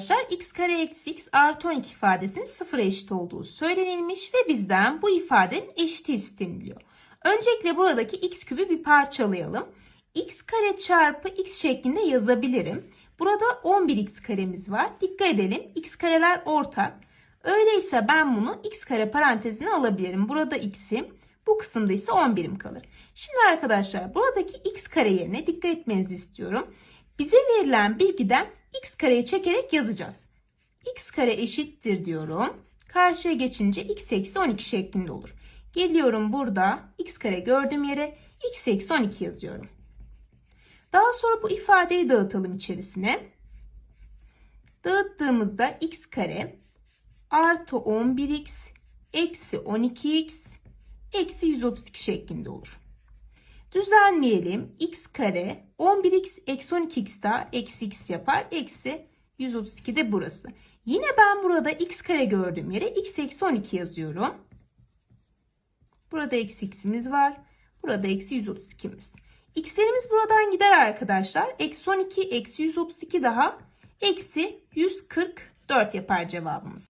Arkadaşlar x kare eksi x artı 12 ifadesinin sıfıra eşit olduğu söylenilmiş ve bizden bu ifadenin eşiti isteniliyor. Öncelikle buradaki x kübü bir parçalayalım. x kare çarpı x şeklinde yazabilirim. Burada 11x karemiz var. Dikkat edelim x kareler ortak. Öyleyse ben bunu x kare parantezine alabilirim. Burada x'im bu kısımda ise 11'im kalır. Şimdi arkadaşlar buradaki x kare yerine dikkat etmenizi istiyorum. Bize verilen bilgiden kareyi çekerek yazacağız. x kare eşittir diyorum. Karşıya geçince x eksi 12 şeklinde olur. Geliyorum burada x kare gördüğüm yere x eksi 12 yazıyorum. Daha sonra bu ifadeyi dağıtalım içerisine. Dağıttığımızda x kare artı 11x eksi 12x eksi 132 şeklinde olur. Düzenleyelim. x kare 11x eksi 12x daha eksi x yapar. Eksi 132 de burası. Yine ben burada x kare gördüğüm yere x eksi 12 yazıyorum. Burada eksi x'imiz var. Burada eksi 132'miz. X'lerimiz buradan gider arkadaşlar. Eksi 12 eksi 132 daha eksi 144 yapar cevabımız.